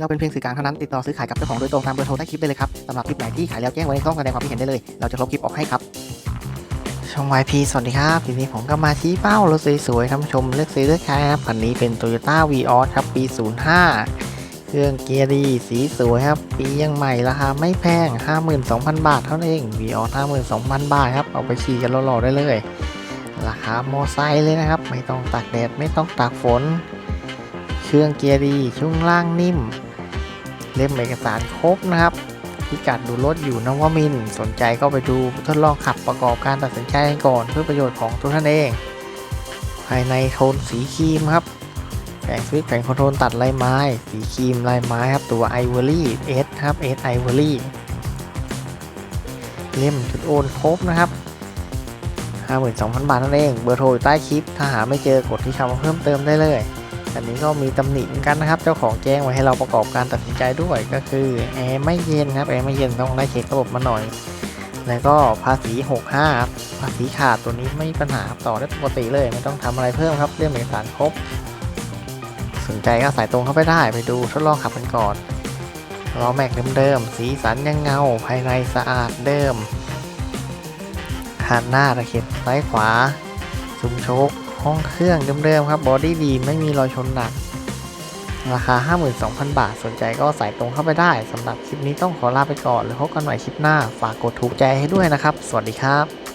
เราเป็นเพียงสื่อกลางเท่านั้นติดต่อซื้อขายกับเจ้าของโดยตรงตามเบอร์โทรใต้คลิปได้เลยครับสำหรับคลิปไหนที่ขายแล้วแจ้งไว้ในช่องแสดงความคิดเห็นได้เลย เราจะลบคลิปออกให้ครับช่อง YP สวัสดีครับทีนี้ผมก็มาชี้เป้ารถสวยๆท่านผู้ชมเลือกซื้อเลือกใช้นะครับคันนี้เป็น Toyota v ีออครับปี 05 เครื่องเกียร์ดีสีสวยครับ ปียังใหม่ราคาไม่แพง 52,000 บาทเท่านั้นเอง v ีออ52,000 บาทครับ เอาไปขี่กันหล่อๆได้เลย ราคาโมอไซค์เลยนะครับ ไม่ต้องตากแดดไม่ต้องตากฝน เครื่องเกียร์ดีช่วงล่างนิ่ม เล่มเอกสารครบนะครับ พิกัดดูรถอยู่นวมิน สนใจก็ไปดูทดลองขับประกอบการตัดสินใจก่อนเพื่อประโยชน์ของตัวท่านเอง ภายในโทนสีครีมครับแผงสวิตช์แผงคอนโทรลตัดลายไม้ สีครีมลายไม้ครับตัวไอวอรี่เอสครับเอสไอวอรี่เล่มจุดโอนครบนะครับ52,000 บาทนั่นเอง เบอร์โทรอยู่ใต้คลิป ถ้าหาไม่เจอกดที่คำว่าเพิ่มเติมได้เลย อันนี้ก็มีตำหนิเหมือนกันนะครับ เจ้าของแจ้งไว้ให้เราประกอบการตัดสินใจด้วยก็คือแอร์ไม่เย็นครับแอร์ไม่เย็นต้องได้เช็คระบบมาหน่อย แล้วก็ภาษี65ครับภาษีขาดตัวนี้ไม่มีปัญหาครับต่อได้ปกติเลยไม่ต้องทำอะไรเพิ่มครับเรื่องเอกสารครบ สนใจก็สายตรงเข้าไปได้ไปดูทดลองขับกันก่อนล้อแม็กเดิมๆสีสันยังเงา ภายในสะอาดเดิมหันหน้าตะเข็บซ้ายขวาซุ้มโชค ห้องเครื่องเดิมๆครับบอดี้ดีไม่มีรอยชนหนัก ราคา 52,000 บาท สนใจก็สายตรงเข้าไปได้สำหรับคลิปนี้ต้องขอลาไปก่อนแล้วพบกันใหม่คลิปหน้า ฝากกดถูกใจให้ด้วยนะครับ สวัสดีครับ